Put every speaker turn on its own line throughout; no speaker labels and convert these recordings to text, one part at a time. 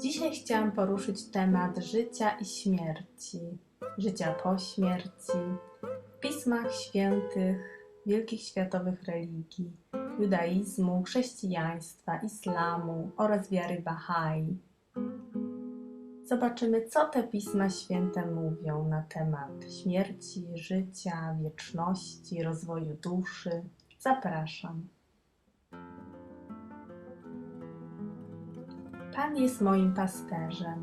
Dzisiaj chciałam poruszyć temat życia i śmierci, życia po śmierci, w pismach świętych wielkich światowych religii, judaizmu, chrześcijaństwa, islamu oraz wiary Bahai. Zobaczymy, co te pisma święte mówią na temat śmierci, życia, wieczności, rozwoju duszy. Zapraszam. Pan jest moim pasterzem.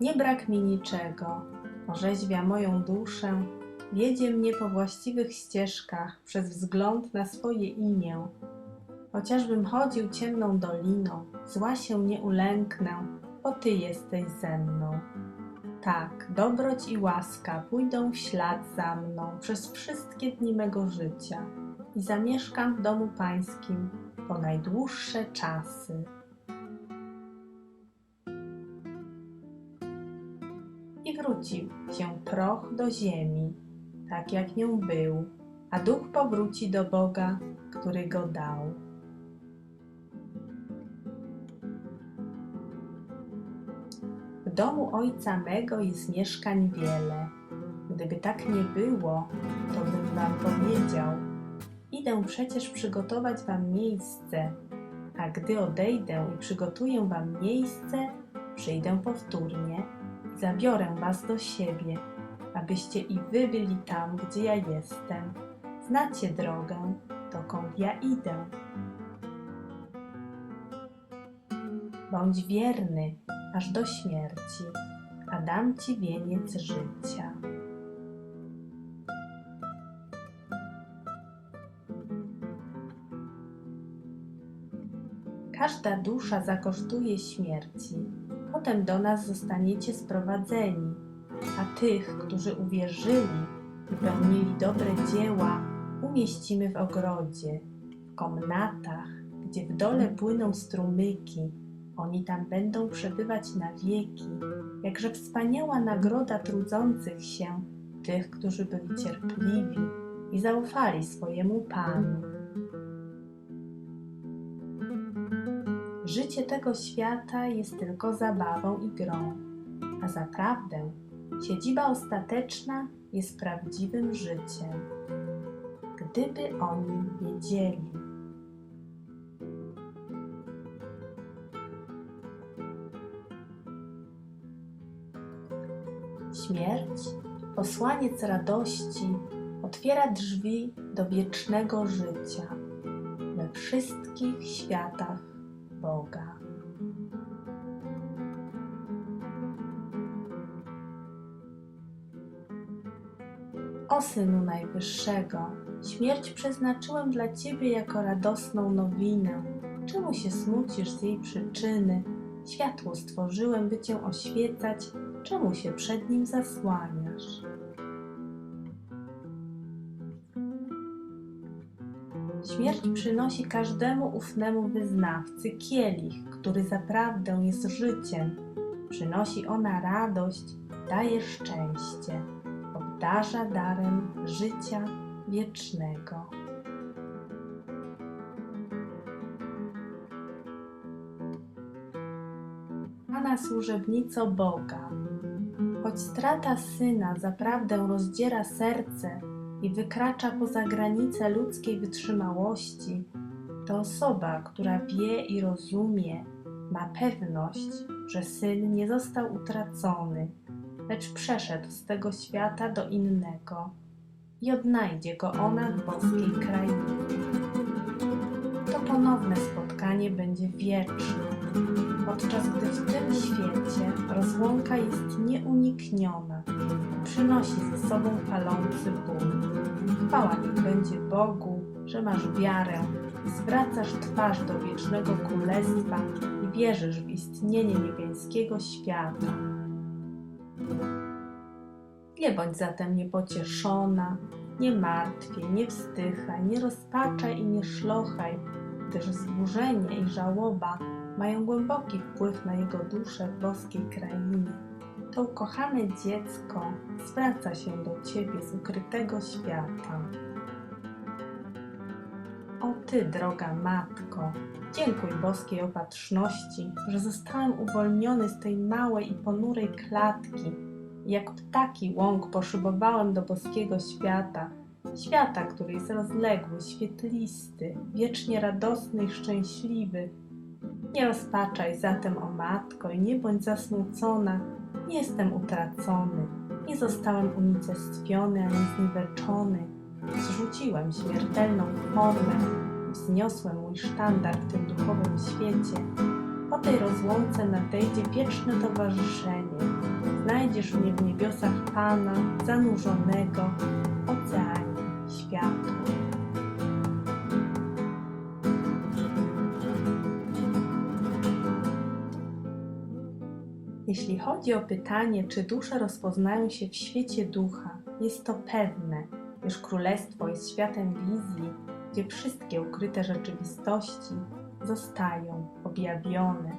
Nie brak mi niczego. Orzeźwia moją duszę, wiedzie mnie po właściwych ścieżkach przez wzgląd na swoje imię. Chociażbym chodził ciemną doliną, zła się nie ulęknę, bo Ty jesteś ze mną. Tak, dobroć i łaska pójdą w ślad za mną przez wszystkie dni mego życia i zamieszkam w domu Pańskim po najdłuższe czasy. I wrócił się proch do ziemi, tak jak nią był, a duch powróci do Boga, który go dał. W domu ojca mego jest mieszkań wiele. Gdyby tak nie było, to bym wam powiedział. Idę przecież przygotować wam miejsce, a gdy odejdę i przygotuję wam miejsce, przyjdę powtórnie zabiorę was do siebie, abyście i wy byli tam, gdzie ja jestem. Znacie drogę, dokąd ja idę. Bądź wierny aż do śmierci, a dam ci wieniec życia. Każda dusza zakosztuje śmierci, potem do nas zostaniecie sprowadzeni, a tych, którzy uwierzyli i pełnili dobre dzieła, umieścimy w ogrodzie, w komnatach, gdzie w dole płyną strumyki. Oni tam będą przebywać na wieki, jakże wspaniała nagroda trudzących się, tych, którzy byli cierpliwi i zaufali swojemu Panu. Życie tego świata jest tylko zabawą i grą, a zaprawdę siedziba ostateczna jest prawdziwym życiem. Gdyby oni wiedzieli. Śmierć, posłaniec radości, otwiera drzwi do wiecznego życia we wszystkich światach Synu Najwyższego, śmierć przeznaczyłem dla Ciebie jako radosną nowinę. Czemu się smucisz z jej przyczyny? Światło stworzyłem, by Cię oświecać, czemu się przed nim zasłaniasz? Śmierć przynosi każdemu ufnemu wyznawcy kielich, który zaprawdę jest życiem. Przynosi ona radość, daje szczęście, obdarza darem życia wiecznego. Pana służebnico Boga, choć strata syna zaprawdę rozdziera serce i wykracza poza granice ludzkiej wytrzymałości, to osoba, która wie i rozumie, ma pewność, że syn nie został utracony, lecz przeszedł z tego świata do innego i odnajdzie go ona w boskiej krainie. To ponowne spotkanie będzie wieczne, podczas gdy w tym świecie rozłąka jest nieunikniona przynosi ze sobą palący ból. Chwała niech będzie Bogu, że masz wiarę zwracasz twarz do wiecznego królestwa i wierzysz w istnienie niebiańskiego świata. Nie bądź zatem niepocieszona, nie martwiej, nie wzdychaj, nie rozpaczaj i nie szlochaj, gdyż zburzenie i żałoba mają głęboki wpływ na jego duszę w boskiej krainie. To ukochane dziecko zwraca się do ciebie z ukrytego świata. O ty, droga matko, Dziękuj boskiej opatrzności, że zostałem uwolniony z tej małej i ponurej klatki. Jak ptaki łąk poszybowałem do boskiego świata, świata, który jest rozległy, świetlisty, wiecznie radosny i szczęśliwy. Nie rozpaczaj zatem o matko i nie bądź zasmucona, nie jestem utracony, nie zostałem unicestwiony ani zniweczony. Zrzuciłem śmiertelną formę, wzniosłem mój sztandar w tym duchowym świecie. Po tej rozłące nadejdzie wieczne towarzyszenie. Znajdziesz mnie w niebiosach Pana, zanurzonego w oceanie światła. Jeśli chodzi o pytanie, czy dusze rozpoznają się w świecie ducha, jest to pewne, iż królestwo jest światem wizji, gdzie wszystkie ukryte rzeczywistości zostają objawione.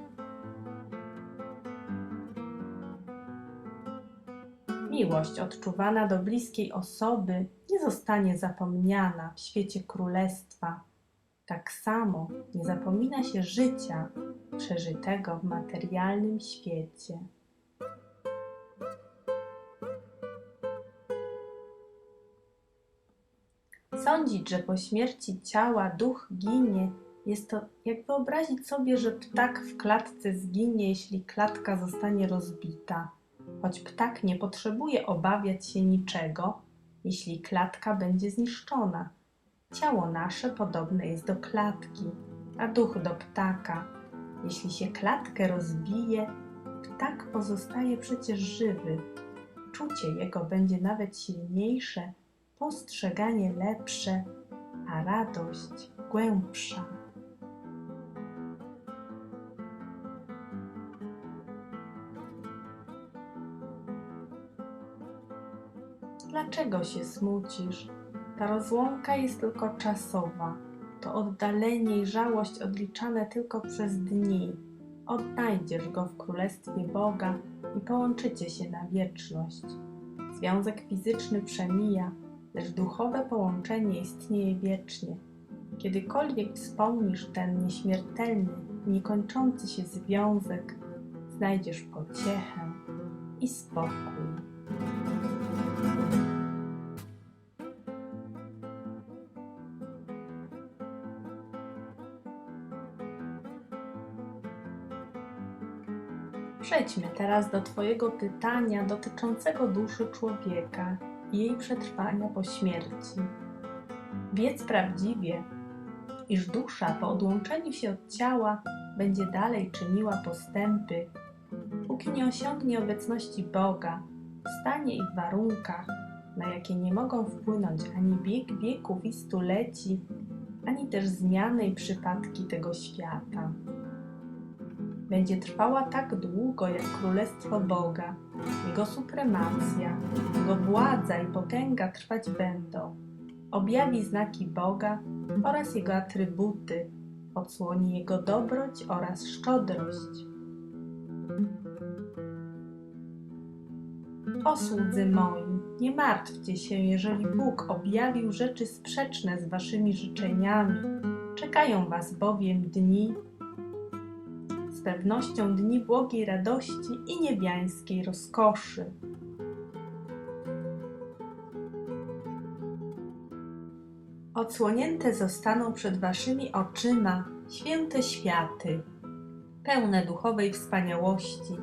Miłość odczuwana do bliskiej osoby nie zostanie zapomniana w świecie królestwa. Tak samo nie zapomina się życia przeżytego w materialnym świecie. Sądzić, że po śmierci ciała duch ginie, jest to jak wyobrazić sobie, że ptak w klatce zginie, jeśli klatka zostanie rozbita. Choć ptak nie potrzebuje obawiać się niczego, jeśli klatka będzie zniszczona. Ciało nasze podobne jest do klatki, a duch do ptaka. Jeśli się klatkę rozbije, ptak pozostaje przecież żywy. Czucie jego będzie nawet silniejsze, postrzeganie lepsze, a radość głębsza. Dlaczego się smucisz? Ta rozłąka jest tylko czasowa. To oddalenie i żałość odliczane tylko przez dni. Odnajdziesz go w królestwie Boga i połączycie się na wieczność. Związek fizyczny przemija, lecz duchowe połączenie istnieje wiecznie. Kiedykolwiek wspomnisz ten nieśmiertelny, niekończący się związek, znajdziesz pociechę i spokój. Przejdźmy teraz do Twojego pytania dotyczącego duszy człowieka i jej przetrwania po śmierci. Wiedz prawdziwie, iż dusza po odłączeniu się od ciała będzie dalej czyniła postępy, póki nie osiągnie obecności Boga w stanie i warunkach, na jakie nie mogą wpłynąć ani bieg wieków i stuleci, ani też zmiany i przypadki tego świata będzie trwała tak długo jak Królestwo Boga, Jego supremacja, Jego władza i potęga trwać będą. Objawi znaki Boga oraz Jego atrybuty, odsłoni Jego dobroć oraz szczodrość. O słudzy moi, nie martwcie się, jeżeli Bóg objawił rzeczy sprzeczne z waszymi życzeniami. Czekają was bowiem dni, z pewnością dni błogiej radości i niebiańskiej rozkoszy. Odsłonięte zostaną przed waszymi oczyma święte światy, pełne duchowej wspaniałości.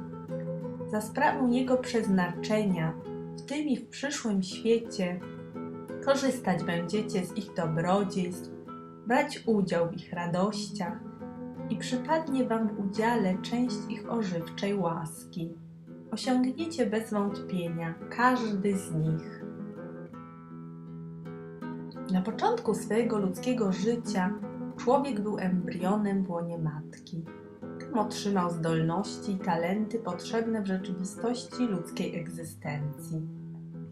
Za sprawą Jego przeznaczenia w tym i w przyszłym świecie korzystać będziecie z ich dobrodziejstw, brać udział w ich radościach, i przypadnie Wam w udziale część ich ożywczej łaski. Osiągniecie bez wątpienia każdy z nich. Na początku swojego ludzkiego życia człowiek był embrionem w łonie matki. Tym otrzymał zdolności i talenty potrzebne w rzeczywistości ludzkiej egzystencji.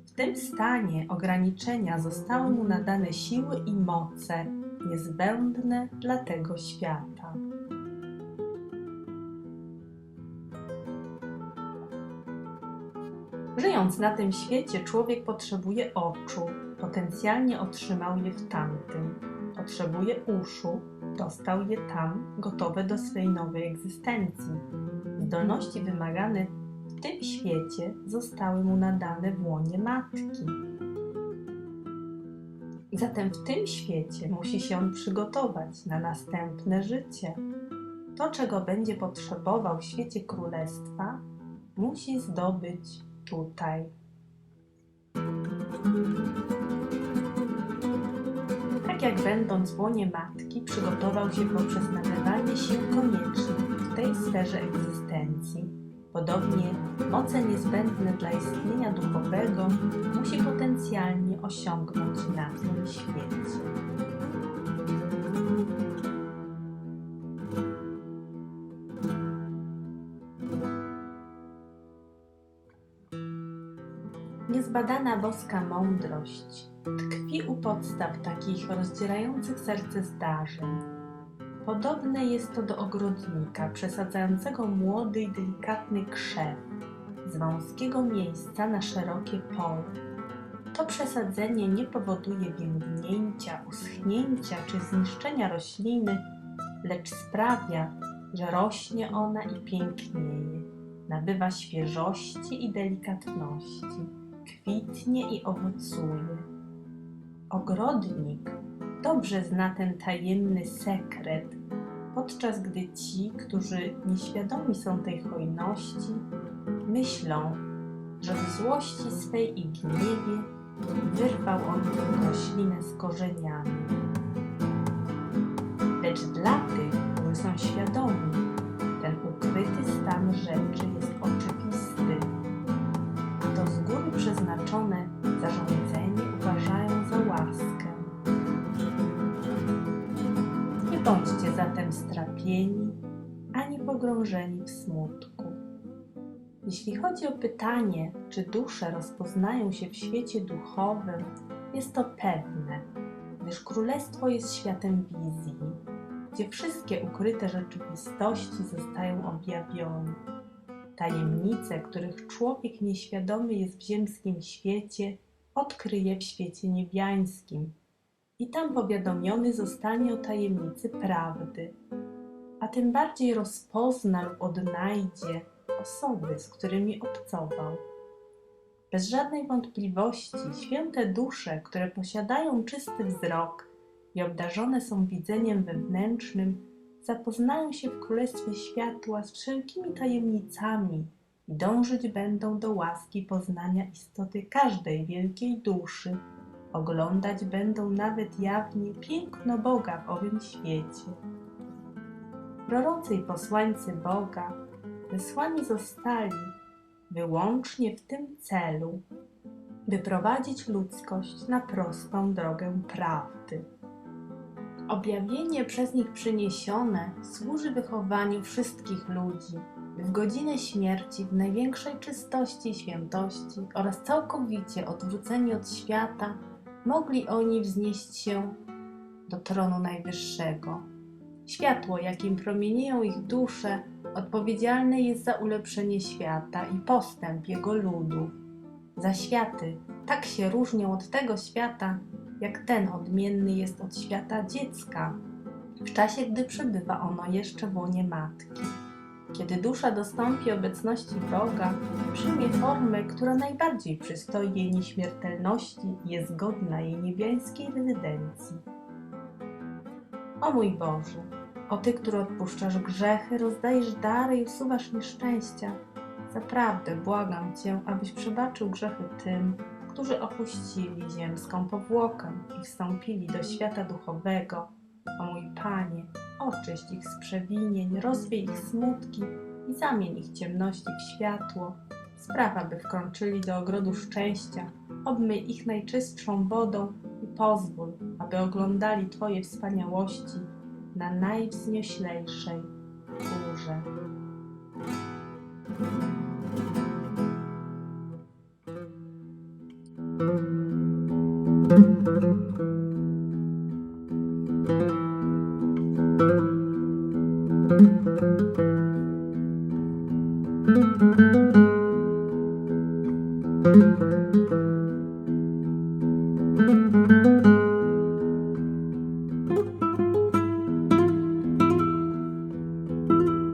W tym stanie ograniczenia zostały mu nadane siły i moce niezbędne dla tego świata. Żyjąc na tym świecie, człowiek potrzebuje oczu, potencjalnie otrzymał je w tamtym. Potrzebuje uszu, dostał je tam, gotowe do swej nowej egzystencji. Zdolności wymagane w tym świecie zostały mu nadane w łonie matki. Zatem w tym świecie musi się on przygotować na następne życie. To, czego będzie potrzebował w świecie królestwa, musi zdobyć tutaj. Tak jak będąc w łonie matki, przygotował się poprzez nabywanie sił koniecznych w tej sferze egzystencji. Podobnie moce niezbędne dla istnienia duchowego musi potencjalnie osiągnąć na tym świecie. Niezbadana boska mądrość tkwi u podstaw takich rozdzierających serce zdarzeń. Podobne jest to do ogrodnika przesadzającego młody i delikatny krzew z wąskiego miejsca na szerokie pole. To przesadzenie nie powoduje więdnięcia, uschnięcia czy zniszczenia rośliny, lecz sprawia, że rośnie ona i pięknieje, nabywa świeżości i delikatności, kwitnie i owocuje. Ogrodnik dobrze zna ten tajemny sekret, podczas gdy ci, którzy nieświadomi są tej hojności, myślą, że w złości swej i gniewie wyrwał on tę roślinę z korzeniami. Lecz dla tych, ani pogrążeni w smutku. Jeśli chodzi o pytanie, czy dusze rozpoznają się w świecie duchowym, jest to pewne, gdyż królestwo jest światem wizji, gdzie wszystkie ukryte rzeczywistości zostają objawione. Tajemnice, których człowiek nieświadomy jest w ziemskim świecie, odkryje w świecie niebiańskim i tam powiadomiony zostanie o tajemnicy prawdy, a tym bardziej rozpozna lub odnajdzie osoby, z którymi obcował. Bez żadnej wątpliwości święte dusze, które posiadają czysty wzrok i obdarzone są widzeniem wewnętrznym, zapoznają się w Królestwie Światła z wszelkimi tajemnicami i dążyć będą do łaski poznania istoty każdej wielkiej duszy. Oglądać będą nawet jawnie piękno Boga w owym świecie. Prorocy i posłańcy Boga wysłani zostali wyłącznie w tym celu, by prowadzić ludzkość na prostą drogę prawdy. Objawienie przez nich przyniesione służy wychowaniu wszystkich ludzi, by w godzinę śmierci w największej czystości i świętości oraz całkowicie odwróceni od świata mogli oni wznieść się do tronu Najwyższego. Światło, jakim promienieją ich dusze, odpowiedzialne jest za ulepszenie świata i postęp jego ludu. Zaświaty tak się różnią od tego świata, jak ten odmienny jest od świata dziecka, w czasie gdy przebywa ono jeszcze w łonie matki. Kiedy dusza dostąpi obecności Boga, przyjmie formę, która najbardziej przystoi jej nieśmiertelności i jest godna jej niebiańskiej rezydencji. O mój Boże, o Ty, który odpuszczasz grzechy, rozdajesz dary i usuwasz nieszczęścia, zaprawdę błagam Cię, abyś przebaczył grzechy tym, którzy opuścili ziemską powłokę i wstąpili do świata duchowego. O mój Panie, oczyść ich z przewinień, rozwiej ich smutki i zamień ich ciemności w światło. Spraw, aby wkroczyli do ogrodu szczęścia, obmyj ich najczystszą wodą i pozwól, aby oglądali Twoje wspaniałości na najwznioślejszej górze.